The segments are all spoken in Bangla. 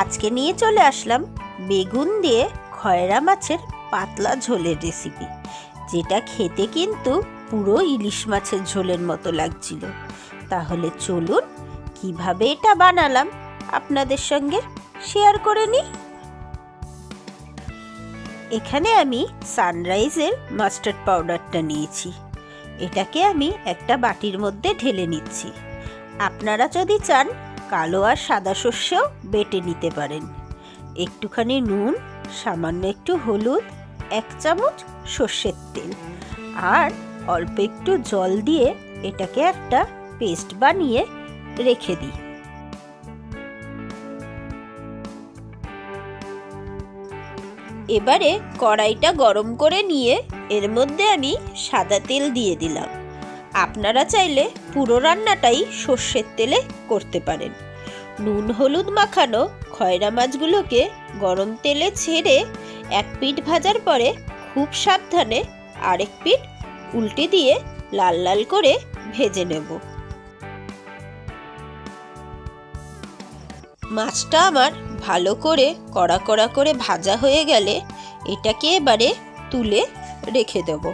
আজকে নিয়ে চলে আসলাম বেগুন দিয়ে খয়রা মাছের পাতলা ঝোলের রেসিপি যেটা খেতে কিন্তু পুরো ইলিশ মাছের ঝোলের মতো লাগছিল। তাহলে চলুন কীভাবে এটা বানালাম আপনাদের সঙ্গে শেয়ার করে নিই। এখানে আমি সানরাইজের মাস্টার্ড পাউডারটা নিয়েছি। এটাকে আমি একটা বাটির মধ্যে ঢেলে নিচ্ছি। আপনারা যদি চান কালো আর সাদা শস্যও বেটে নিতে পারেন। একটুখানি নুন, সামান্য একটু হলুদ, এক চামচ সর্ষের তেল। আর অল্প একটু জল দিয়ে এটাকে একটা পেস্ট বানিয়ে রেখে দিই। এবারে কড়াইটা গরম করে নিয়ে এর মধ্যে আমি সাদা তেল দিয়ে দিলাম। আপনারা চাইলে পুরো রান্নাটাই সর্ষের তেলে করতে পারেন। নুন হলুদ মাখানো খয়রা মাছগুলোকে গরম তেলে ছেড়ে এক পিঠ ভাজার পরে খুব সাবধানে আরেক পিঠ উল্টে দিয়ে লাল লাল করে ভেজে নেব। মাছটা আমার ভালো করে কড়া কড়া করে ভাজা হয়ে গেলে এটাকে এবারে তুলে রেখে দেব।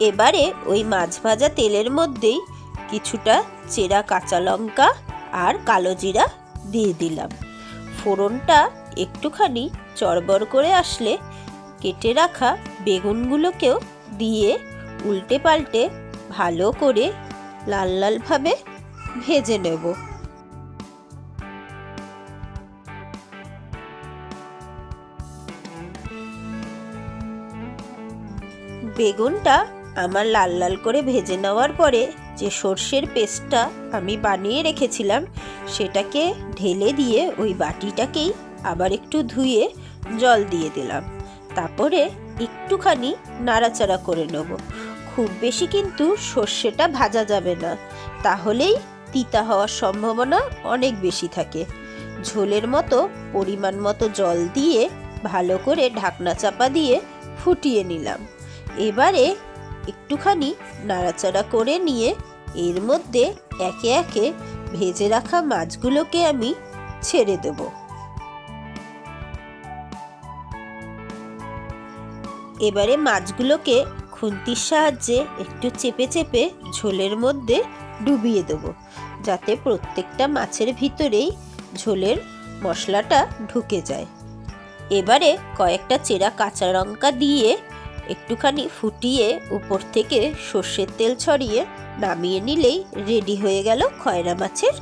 এবারে ওই মাছ ভাজা তেলের মধ্যেই কিছুটা চেরা কাঁচা লঙ্কা আর কালো জিরা দিয়ে দিলাম। ফোড়নটা একটুখানি চড়বড় করে আসলে কেটে রাখা বেগুনগুলোকেও দিয়ে উল্টে পাল্টে ভালো করে লাল লালভাবে ভেজে নেব। বেগুনটা আমার লাল লাল করে ভেজে নেওয়ার পরে যে সর্ষের পেস্টটা আমি বানিয়ে রেখেছিলাম, সেটাকে ঢেলে দিয়ে ওই বাটিটাকেই আবার একটু ধুয়ে জল দিয়ে দিলাম। তারপরে একটুখানি নাড়াচাড়া করে নেব। খুব বেশি কিন্তু সর্ষেটা ভাজা যাবে না। তাহলেই তিতা হওয়ার সম্ভাবনা অনেক বেশি থাকে। ঝোলের মতো পরিমাণ মতো জল দিয়ে ভালো করে ঢাকনা চাপা দিয়ে ফুটিয়ে নিলাম। এবারে একটুখানি নাড়াচাড়া করে নিয়ে এর মধ্যে একে একে ভেজে রাখা মাছগুলোকে আমি ছেড়ে দেব। এবারে মাছগুলোকে খুন্তির সাহায্যে একটু চেপে চেপে ঝোলের মধ্যে ডুবিয়ে দেব, যাতে প্রত্যেকটা মাছের ভিতরেই ঝোলের মশলাটা ঢুকে যায়। এবারে কয়েকটা চেরা কাঁচা লঙ্কা দিয়ে একটুখানি ফুটিয়ে উপর থেকে সর্ষের তেল ছড়িয়ে নামিয়ে নিলেই রেডি হয়ে গেল খয়রা মাছের